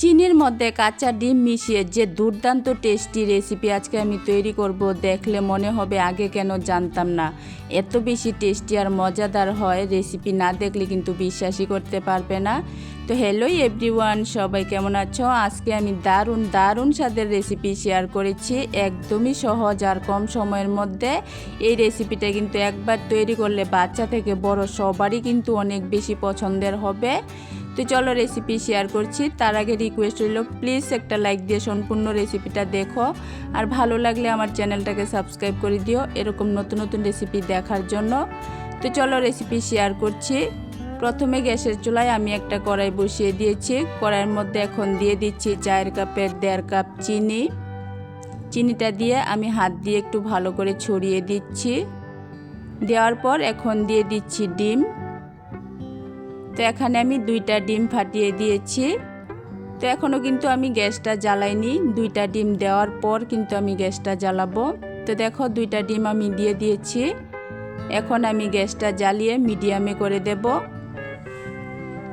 চিনির মধ্যে কাঁচা ডিম মিশিয়ে যে দুর্দান্ত টেস্টি রেসিপি আজকে আমি তৈরি করব, দেখলে মনে হবে আগে কেন জানতাম না। এত বেশি টেস্টি আর মজাদার হয় রেসিপি না দেখলে কিন্তু বিশ্বাসই করতে পারবে না। তো হ্যালো এভরিওয়ান, সবাই কেমন আছো? আজকে আমি দারুণ দারুণ স্বাদের রেসিপি শেয়ার করেছি একদমই সহজ আর কম সময়ের মধ্যে। এই রেসিপিটা কিন্তু একবার তৈরি করলে বাচ্চা থেকে বড় সবারই কিন্তু অনেক বেশি পছন্দের হবে। তো চলো রেসিপি শেয়ার করছি। তার আগে রিকোয়েস্ট রইল প্লিজ একটা লাইক দিয়ে সম্পূর্ণ রেসিপিটা দেখো। আর ভালো লাগলে আমার চ্যানেলটাকে সাবস্ক্রাইব করে দিও, এরকম নতুন নতুন রেসিপি দেখার জন্য। তো চলো রেসিপি শেয়ার করছি। প্রথমে গ্যাসের চুলায় আমি একটা কড়াই বসিয়ে দিয়েছি। কড়াইয়ের মধ্যে এখন দিয়ে দিচ্ছি চায়ের কাপের দেড় কাপ চিনি। চিনিটা দিয়ে আমি হাত দিয়ে একটু ভালো করে ছড়িয়ে দিচ্ছি। দেওয়ার পর এখন দিয়ে দিচ্ছি ডিম। তো এখানে আমি দুইটা ডিম ফাটিয়ে দিয়েছি। তো এখনও কিন্তু আমি গ্যাসটা জ্বালাইনি। দুইটা ডিম দেওয়ার পর কিন্তু আমি গ্যাসটা জ্বালাবো। তো দেখো দুইটা ডিম আমি দিয়ে দিয়েছি। এখন আমি গ্যাসটা জ্বালিয়ে মিডিয়ামে করে দেব।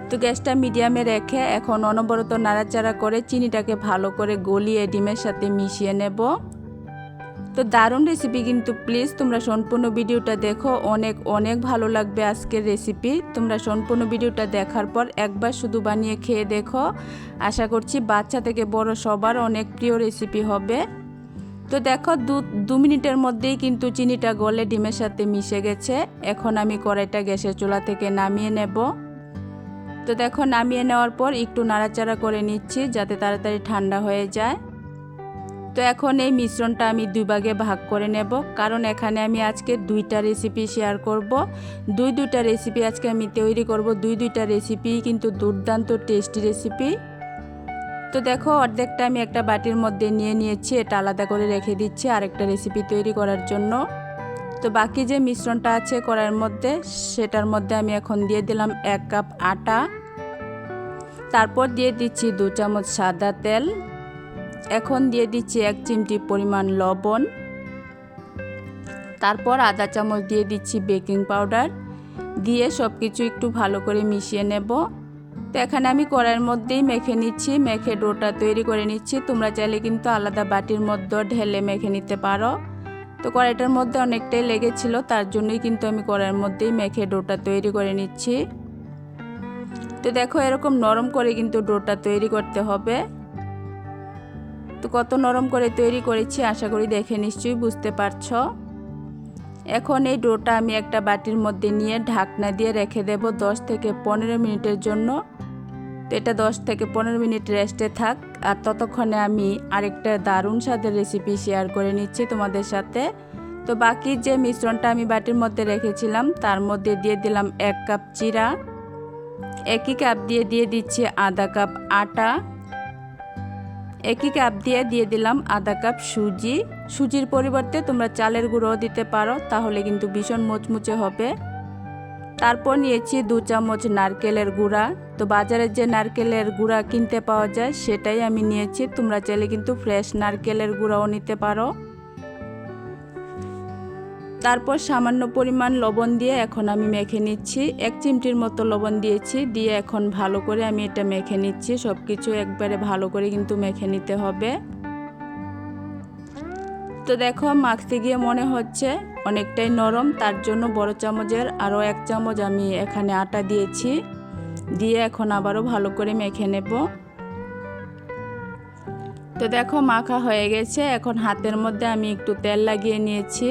তো গ্যাসটা মিডিয়ামে রেখে এখন অনবরত নাড়াচাড়া করে চিনিটাকে ভালো করে গলিয়ে ডিমের সাথে মিশিয়ে নেব। তো দারুণ রেসিপি কিন্তু প্লিজ তোমরা সম্পূর্ণ ভিডিওটা দেখো। অনেক অনেক ভালো লাগবে আজকের রেসিপি তোমরা সম্পূর্ণ ভিডিওটা দেখার পর একবার শুধু বানিয়ে খেয়ে দেখো। আশা করছি বাচ্চা থেকে বড় সবার অনেক প্রিয় রেসিপি হবে। তো দেখো দু দু মিনিটের মধ্যেই কিন্তু চিনিটা গলে ডিমের সাথে মিশে গেছে। এখন আমি কড়াইটা গ্যাসের চুলা থেকে নামিয়ে নেব। তো দেখো নামিয়ে নেওয়ার পর একটু নাড়াচাড়া করে নিচ্ছি যাতে তাড়াতাড়ি ঠান্ডা হয়ে যায়। তো এখন এই মিশ্রণটা আমি দুই ভাগে ভাগ করে নেব। কারণ এখানে আমি আজকে দুইটা রেসিপি শেয়ার করব। দুই দুইটা রেসিপি আজকে আমি তৈরি করব। দুই দুইটা রেসিপি কিন্তু দুর্দান্ত টেস্টি রেসিপি তো দেখো, অর্ধেকটা আমি একটা বাটির মধ্যে নিয়ে নিয়েছি। এটা আলাদা করে রেখে দিচ্ছি আরেকটা রেসিপি তৈরি করার জন্য। তো বাকি যে মিশ্রণটা আছে কড়াইয়ের মধ্যে, সেটার মধ্যে আমি এখন দিয়ে দিলাম এক কাপ আটা। তারপর দিয়ে দিচ্ছি দু চামচ সাদা তেল। এখন দিয়ে দিচ্ছি এক চিমটি পরিমাণ লবণ। তারপর আধা চামচ দিয়ে দিচ্ছি বেকিং পাউডার। দিয়ে সব কিছু একটু ভালো করে মিশিয়ে নেব। তো এখানে আমি কড়াইয়ের মধ্যেই মেখে নিচ্ছি, মেখে ডোটা তৈরি করে নিচ্ছি। তোমরা চাইলে কিন্তু আলাদা বাটির মধ্যে ঢেলে মেখে নিতে পারো। তো কড়াইটার মধ্যে অনেকটাই লেগেছিল, তার জন্যই কিন্তু আমি কড়াইয়ের মধ্যেই মেখে ডোটা তৈরি করে নিচ্ছি। তো দেখো এরকম নরম করে কিন্তু ডোটা তৈরি করতে হবে। তো কত নরম করে তৈরি করেছি আশা করি দেখে নিশ্চয়ই বুঝতে পারছ। এখন এই ডোটা আমি একটা বাটির মধ্যে নিয়ে ঢাকনা দিয়ে রেখে দেব দশ থেকে পনেরো মিনিটের জন্য। তো এটা দশ থেকে পনেরো মিনিট রেস্টে থাক আর ততক্ষণে আমি আরেকটা দারুণ স্বাদের রেসিপি শেয়ার করে নিচ্ছি তোমাদের সাথে। তো বাকি যে মিশ্রণটা আমি বাটির মধ্যে রেখেছিলাম, তার মধ্যে দিয়ে দিলাম এক কাপ চিরা একই কাপ দিয়ে দিয়ে দিচ্ছি আধা কাপ আটা। একই কাপ দিয়ে দিয়ে দিলাম আধা কাপ সুজি। সুজির পরিবর্তে তোমরা চালের গুঁড়োও দিতে পারো, তাহলে কিন্তু ভীষণ মোচমুচে হবে। তারপর নিয়েছি দু চামচ নারকেলের গুঁড়া। তো বাজারের যে নারকেলের গুঁড়া কিনতে পাওয়া যায়, সেটাই আমি নিয়েছি। তোমরা চাইলে কিন্তু ফ্রেশ নারকেলের গুঁড়াও নিতে পারো। তারপর সামান্য পরিমাণ লবণ দিয়ে এখন আমি মেখে নিচ্ছি। এক চিমটির মতো লবণ দিয়েছি, দিয়ে এখন ভালো করে আমি এটা মেখে নিচ্ছি। সব কিছু একবারে ভালো করে কিন্তু মেখে নিতে হবে। তো দেখো, মাখতে গিয়ে মনে হচ্ছে অনেকটাই নরম, তার জন্য বড় চামচের আরও এক চামচ আমি এখানে আটা দিয়েছি। দিয়ে এখন আবারও ভালো করে মেখে নেব। তো দেখো, মাখা হয়ে গেছে। এখন হাতের মধ্যে আমি একটু তেল লাগিয়ে নিয়েছি।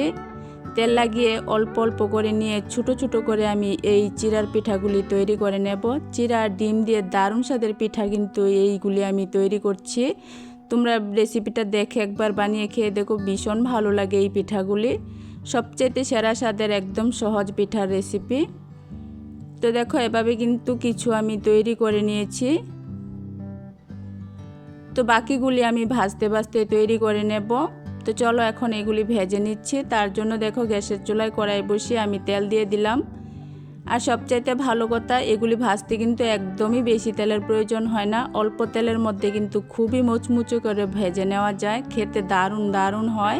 তেল লাগিয়ে অল্প অল্প করে নিয়ে ছোটো ছোটো করে আমি এই চিরার পিঠাগুলি তৈরি করে নেব। চিরা ডিম দিয়ে দারুণ স্বাদের পিঠা কিন্তু এইগুলি আমি তৈরি করছি। তোমরা রেসিপিটা দেখে একবার বানিয়ে খেয়ে দেখো, ভীষণ ভালো লাগে এই পিঠাগুলি। সবচেয়ে সেরা স্বাদের একদম সহজ পিঠার রেসিপি। তো দেখো, এভাবে কিন্তু কিছু আমি তৈরি করে নিয়েছি। তো বাকিগুলি আমি ভাজতে ভাজতে তৈরি করে নেব। তো চলো এখন এগুলি ভেজে নিচ্ছি। তার জন্য দেখো গ্যাসের চুলায় কড়াই বসিয়ে আমি তেল দিয়ে দিলাম। আর সবচাইতে ভালো কথা, এগুলি ভাজতে কিন্তু একদমই বেশি তেলের প্রয়োজন হয় না। অল্প তেলের মধ্যে কিন্তু খুবই মুচমুচো করে ভেজে নেওয়া যায়। খেতে দারুণ দারুণ হয়।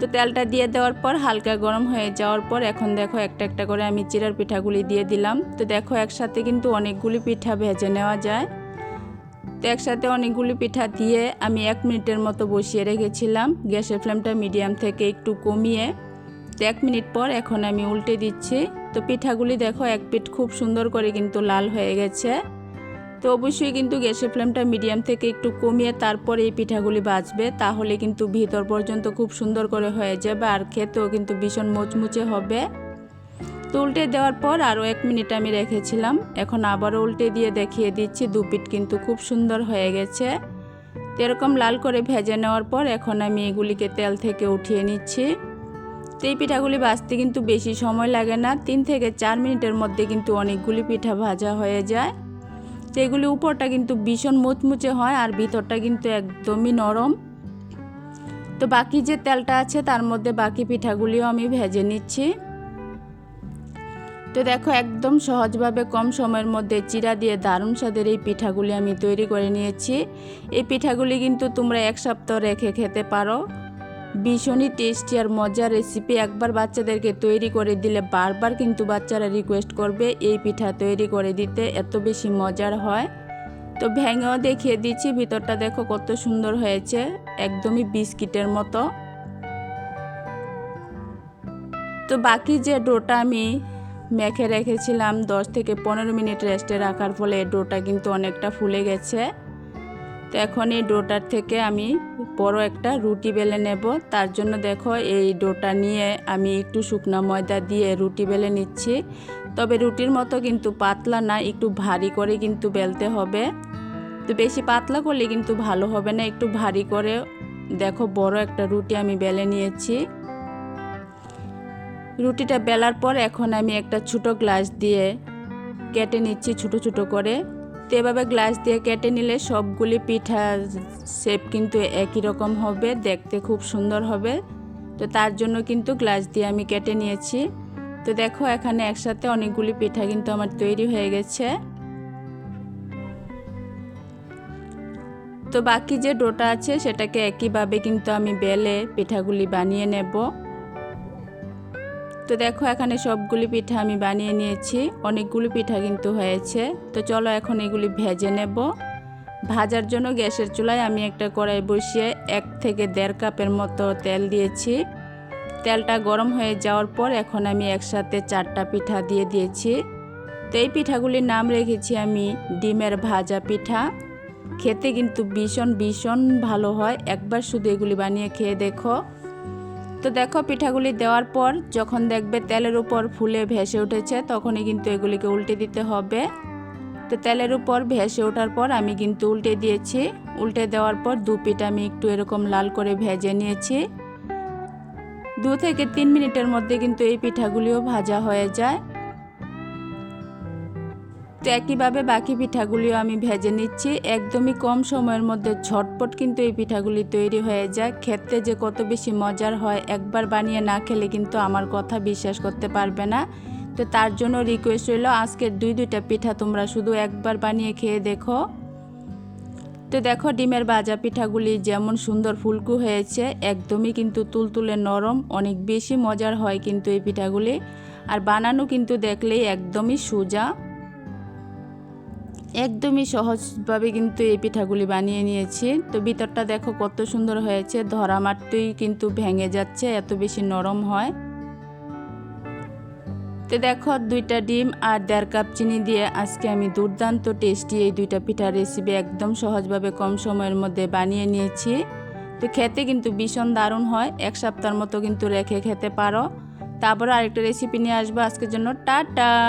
তো তেলটা দিয়ে দেওয়ার পর হালকা গরম হয়ে যাওয়ার পর এখন দেখো একটা একটা করে আমি চিরার পিঠাগুলি দিয়ে দিলাম। তো দেখো একসাথে কিন্তু অনেকগুলি পিঠা ভেজে নেওয়া যায়। তো একসাথে অনেকগুলি পিঠা দিয়ে আমি এক মিনিটের মতো বসিয়ে রেখেছিলাম। গ্যাসের ফ্লেমটা মিডিয়াম থেকে একটু কমিয়ে। তো এক মিনিট পর এখন আমি উল্টে দিচ্ছি। তো পিঠাগুলি দেখো, এক পিঠ খুব সুন্দর করে কিন্তু লাল হয়ে গেছে। তো অবশ্যই কিন্তু গ্যাসের ফ্লেমটা মিডিয়াম থেকে একটু কমিয়ে তারপর এই পিঠাগুলি বাজবে। তাহলে কিন্তু ভিতর পর্যন্ত খুব সুন্দর করে হয়ে যাবে আর খেতেও কিন্তু ভীষণ মুচমুচে হবে। তো উল্টে দেওয়ার পর আরও এক মিনিট আমি রেখেছিলাম। এখন আবারও উল্টে দিয়ে দেখিয়ে দিচ্ছি দু পিঠ কিন্তু খুব সুন্দর হয়ে গেছে। তো এরকম লাল করে ভেজে নেওয়ার পর এখন আমি এগুলিকে তেল থেকে উঠিয়ে নিচ্ছি। তো এই পিঠাগুলি ভাজতে কিন্তু বেশি সময় লাগে না, তিন থেকে চার মিনিটের মধ্যে কিন্তু অনেকগুলি পিঠা ভাজা হয়ে যায়। তো এগুলি উপরটা কিন্তু ভীষণ মুচমুচে হয় আর ভিতরটা কিন্তু একদমই নরম। তো বাকি যে তেলটা আছে তার মধ্যে বাকি পিঠাগুলিও আমি ভেজে নিচ্ছি। তো দেখো, একদম সহজভাবে কম সময়ের মধ্যে চিরা দিয়ে দারুণ স্বাদের এই পিঠাগুলি আমি তৈরি করে নিয়েছি। এই পিঠাগুলি কিন্তু তোমরা এক সপ্তাহ রেখে খেতে পারো। ভীষণই টেস্টি আর মজার রেসিপি একবার বাচ্চাদেরকে তৈরি করে দিলে বারবার কিন্তু বাচ্চারা রিকোয়েস্ট করবে এই পিঠা তৈরি করে দিতে, এত বেশি মজার হয়। তো ভেঙেও দেখিয়ে দিচ্ছি, ভিতরটা দেখো কত সুন্দর হয়েছে, একদমই বিস্কিটের মতো। তো বাকি যে ডোটা আমি মেখে রেখেছিলাম, দশ থেকে পনেরো মিনিট রেস্টে রাখার ফলে ডোটা কিন্তু অনেকটা ফুলে গেছে। তো এখন এই ডোটার থেকে আমি বড় একটা রুটি বেলে নেব। তার জন্য দেখো এই ডোটা নিয়ে আমি একটু শুকনো ময়দা দিয়ে রুটি বেলে নিচ্ছি। তবে রুটির মতো কিন্তু পাতলা না, একটু ভারী করে কিন্তু বেলতে হবে। তো বেশি পাতলা করলে কিন্তু ভালো হবে না, একটু ভারী করে। দেখো বড় একটা রুটি আমি বেলে নিয়েছি। রুটিটা বেলার পর এখন আমি একটা ছোট গ্লাস দিয়ে কেটে নিচ্ছি ছোট ছোট করে। তো এভাবে গ্লাস দিয়ে কেটে নিলে সবগুলি পিঠা শেপ কিন্তু একই রকম হবে, দেখতে খুব সুন্দর হবে। তো তার জন্য কিন্তু গ্লাস দিয়ে আমি কেটে নিয়েছি। তো দেখো এখানে একসাথে অনেকগুলি পিঠা কিন্তু আমার তৈরি হয়ে গেছে। তো বাকি যে ডোটা আছে সেটাকে একইভাবে কিন্তু আমি বেলে পিঠাগুলি বানিয়ে নেব। তো দেখো, এখানে সবগুলি পিঠা আমি বানিয়ে নিয়েছি। অনেকগুলি পিঠা কিন্তু হয়েছে। তো চলো এখন এগুলি ভেজে নেব। ভাজার জন্য গ্যাসের চুলায় আমি একটা কড়াই বসিয়ে এক থেকে দেড় কাপের মতো তেল দিয়েছি। তেলটা গরম হয়ে যাওয়ার পর এখন আমি একসাথে চারটা পিঠা দিয়ে দিয়েছি। তো এই পিঠাগুলির নাম রেখেছি আমি ডিমের ভাজা পিঠা। খেতে কিন্তু ভীষণ ভীষণ ভালো হয়। একবার শুধু এগুলি বানিয়ে খেয়ে দেখো। তো দেখো, পিঠাগুলি দেওয়ার পর যখন দেখবে তেলের উপর ফুলে ভেসে উঠেছে, তখনই কিন্তু এগুলিকে উল্টে দিতে হবে। তো তেলের উপর ভেসে ওঠার পর আমি কিন্তু উল্টে দিয়েছি। উল্টে দেওয়ার পর দু পিঠা আমি একটু এরকম লাল করে ভেজে নিয়েছি। দু থেকে তিন মিনিটের মধ্যে কিন্তু এই পিঠাগুলিও ভাজা হয়ে যায়। তো একইভাবে বাকি পিঠাগুলিও আমি ভেজে নিচ্ছি। একদমই কম সময়ের মধ্যে ঝটপট কিন্তু এই পিঠাগুলি তৈরি হয়ে যায় খেতে যে কত বেশি মজার হয়, একবার বানিয়ে না খেলে কিন্তু আমার কথা বিশ্বাস করতে পারবে না। তো তার জন্য রিকোয়েস্ট রইল, আজকের দুই দুইটা পিঠা তোমরা শুধু একবার বানিয়ে খেয়ে দেখো। তো দেখো, ডিমের ভাজা পিঠাগুলি যেমন সুন্দর ফুলকু হয়েছে, একদমই কিন্তু তুলতুলে নরম, অনেক বেশি মজার হয় কিন্তু এই পিঠাগুলি। আর বানানো কিন্তু দেখলেই একদমই সোজা। একদমই সহজভাবে কিন্তু এই পিঠাগুলি বানিয়ে নিয়েছি। তো ভিতরটা দেখো কত সুন্দর হয়েছে। ধরা মারতেই কিন্তু ভেঙে যাচ্ছে, এত বেশি নরম হয়। তো দেখো দুইটা ডিম আর দেড় কাপ চিনি দিয়ে আজকে আমি দুর্দান্ত টেস্টি এই দুইটা পিঠার রেসিপি একদম সহজভাবে কম সময়ের মধ্যে বানিয়ে নিয়েছি। তো খেতে কিন্তু ভীষণ দারুণ হয়, এক সপ্তাহের মতো কিন্তু রেখে খেতে পারো। তারপরে আরেকটা রেসিপি নিয়ে আসব। আজকের জন্য টাটা!